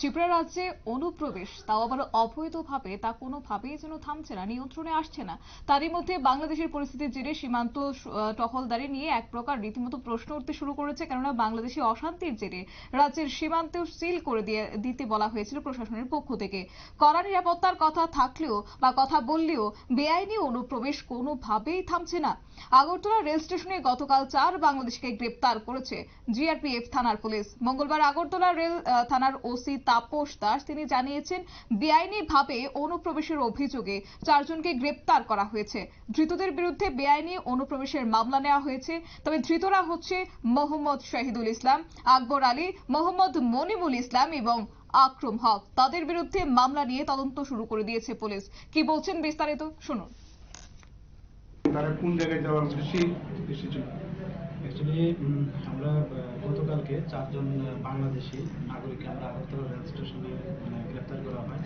ত্রিপুরা রাজ্যে অনুপ্রবেশ, তাও আবার অবৈধভাবে, তা কোনোভাবেই যেন থামছে না, নিয়ন্ত্রণে আসছে না। তারই মধ্যে বাংলাদেশের পরিস্থিতির জেরে সীমান্ত টহলদারি নিয়ে এক প্রকার রীতিমতো প্রশ্ন উঠতে শুরু করেছে, কেননা বাংলাদেশে অশান্তির জেরে রাজ্যের সীমান্ত সিল করে দিয়ে, দিতে বলা হয়েছিল প্রশাসনের পক্ষ থেকে। কড়া নিরাপত্তার কথা থাকলেও বা কথা বললেও বেআইনি অনুপ্রবেশ কোনোভাবেই থামছে না। আগরতলা রেল স্টেশনে গতকাল চার বাংলাদেশকে গ্রেপ্তার করেছে, জিআরপিএফ থানার পুলিশ। মঙ্গলবার আগরতলা রেল থানার ওসি তাপস দাস। তিনি জানিয়েছেন বেআইনিভাবে অনুপ্রবেশের অভিযোগে চারজনকে গ্রেপ্তার করা হয়েছে। ধৃতদের বিরুদ্ধে বেআইনি অনুপ্রবেশের মামলা নেওয়া হয়েছে। তবে ধৃতরা হচ্ছে মোহাম্মদ শাহিদুল ইসলাম আকবর আলী মোহাম্মদ মনিমুল ইসলাম এবং আক্রম হক। তাদের বিরুদ্ধে মামলা নিয়ে তদন্ত শুরু করে দিয়েছে পুলিশ। কি বলছেন বিস্তারিত শুনুন। তারা কোন জায়গায় যাওয়ার উদ্দেশ্যে এসেছিল। অ্যাকচুয়ালি আমরা গতকালকে চারজন বাংলাদেশি নাগরিককে আমরা আগরতলা রেল স্টেশনে মানে, গ্রেপ্তার করা হয়।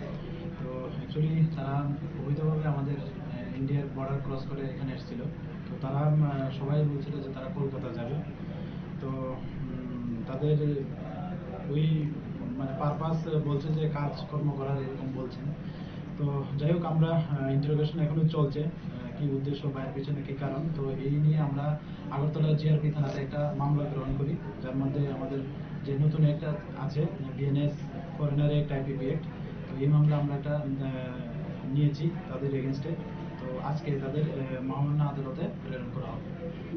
তো অ্যাকচুয়ালি তারা অবৈধভাবে আমাদের ইন্ডিয়ার বর্ডার ক্রস করে এখানে এসেছিল। তো তারা সবাই বলছিল যে তারা কলকাতা যাবে। তো তাদের ওই মানে পারপাস বলছে যে কাজকর্ম করার এরকম বলছেন। তো যাই হোক আমরা ইন্টারোগেশন এখনও চলছে কি উদ্দেশ্য বা এর পিছনে কি কারণ। তো এই নিয়ে আমরা আগরতলা জিআরপি থানাতে একটা মামলা যার মধ্যে আমাদের যে নতুন একটা আছে BNS foreigner act IPP act তো এই মামলা আমরা একটা নিয়েছি তাদের এগেনস্টে তো আজকে তাদের মহামান্য আদালতে প্রেরণ করা হবে।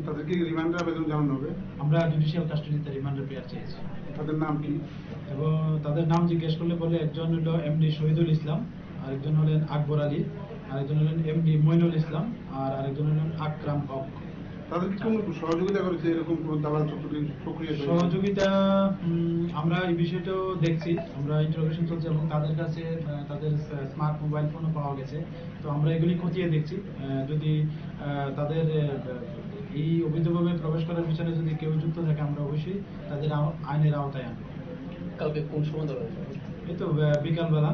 তাদেরকে রিমান্ডের আবেদন জানানো হবে? আমরা জুডিশিয়াল কাস্টডিতে রিমান্ডার প্রেয়ার চেয়েছি। তাদের নাম কি? এবং তাদের নাম জিজ্ঞেস করলে বলে একজন হলো এমডি শহীদুল ইসলাম আরেকজন হলেন আকবর আলী আরেকজন হলেন এমডি মইনুল ইসলাম আর আরেকজন হলেন আকরাম হক। তাদেরকে কোন সহযোগিতা করেছে এরকম কোন দালাল চক্রটি প্রক্রিয়া সহযোগিতা আমরা এই বিষয়টাও দেখছি। আমরা ইন্টারোগেশন চলছে এবং তাদের কাছে তাদের স্মার্ট মোবাইল ফোনও পাওয়া গেছে। তো আমরা এগুলি খতিয়ে দেখছি। যদি তাদের এই অবৈধভাবে প্রবেশ করার পিছনে যদি কেউ যুক্ত থাকে আমরা অবশ্যই তাদের আইনের আওতায় আনব। কালকে কোন সময় ধরা এই তো বিকালবেলা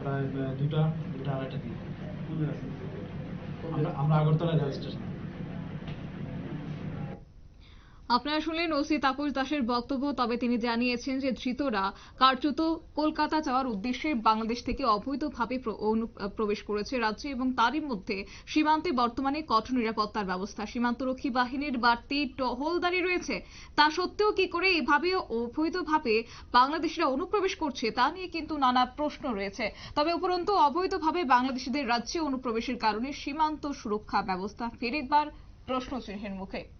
প্রায় দুটা দুটা আড়াইটা দিকে। আমরা আমরা আগরতলা রেল স্টেশন। আপনারা শুনলেন ওসি তাপস দাসের বক্তব্য, তবে তিনি জানিয়েছেন যে ধৃতরা কার্যত কলকাতা যাওয়ার উদ্দেশ্যে বাংলাদেশ থেকে অবৈধভাবে প্র- প্রবেশ করেছে রাজ্যে এবং তারই মধ্যে সীমান্তে বর্তমানে কঠোর নিরাপত্তার ব্যবস্থা। সীমান্তরক্ষী বাহিনীর বাড়তি টহলদারি রয়েছে। তা সত্ত্বেও কি করে এভাবে অবৈধভাবে বাংলাদেশিরা অনুপ্রবেশ করছে, তা নিয়ে কিন্তু নানা প্রশ্ন রয়েছে। তবে উপরন্তু অবৈধভাবে বাংলাদেশিদের রাজ্যে অনুপ্রবেশের কারণে সীমান্ত সুরক্ষা ব্যবস্থা ফের একবার প্রশ্ন চিহ্নের মুখে।